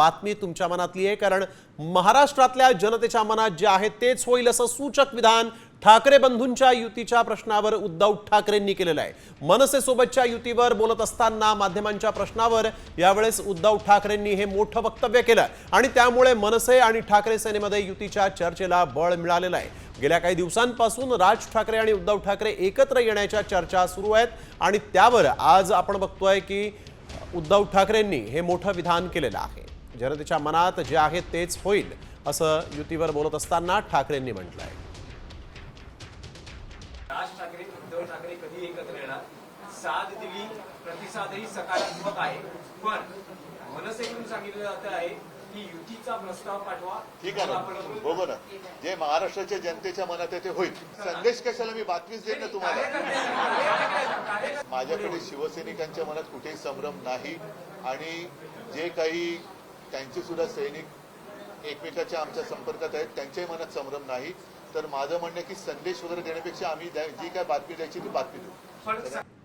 बातमी तुमच्या मनातली आहे कारण महाराष्ट्रातल्या जनतेच्या मनात जे आहे तेच होईल असं सूचक विधान ठाकरे बंधूंच्या युतीच्या प्रश्नावर उद्धव ठाकरेंनी केलेलं आहे. मनसेसोबतच्या युतीवर बोलत असताना माध्यमांच्या प्रश्नावर यावेळेस उद्धव ठाकरेंनी हे मोठं वक्तव्य केलं आणि त्यामुळे मनसे आणि ठाकरे सेनेमध्ये युतीच्या चर्चेला बळ मिळालेलं आहे. गेल्या काही दिवसांपासून राज ठाकरे आणि उद्धव ठाकरे एकत्र येण्याच्या चर्चा सुरू आहेत आणि त्यावर आज आपण बघतोय की उद्धव ठाकरेंनी हे मोठं विधान केलेलं आहे. जनतेच्या मनात जे आहे तेच होईल असं युतीवर बोलत असताना ठाकरेंनी म्हटलं आहे राज ठाकरे उद्धव ठाकरे कधी एकत्र येणार. साथ दिली प्रतिसादही सकारात्मक आहे. पण मनसेकडून सांगितलं जात आहे की युतीचा प्रस्ताव पाठवा. ठीक आहे ना? बघू ना जे महाराष्ट्राच्या जनतेच्या मनात आहे ते होईल. संदेश कशाला? मी बातमीच देईन ना तुम्हाला. माझ्याकडे शिवसैनिकांच्या मनात कुठेही संभ्रम नाही. आणि जे काही त्यांचे सुद्धा सैनिक एकमेकाच्या आमच्या संपर्कात आहेत. त्यांच्याही मनात संभ्रम नाही. तर माझं म्हणणं की संदेश वगैरे देण्यापेक्षा आम्ही जी काय बातमी द्यायची ती बातमी देऊ.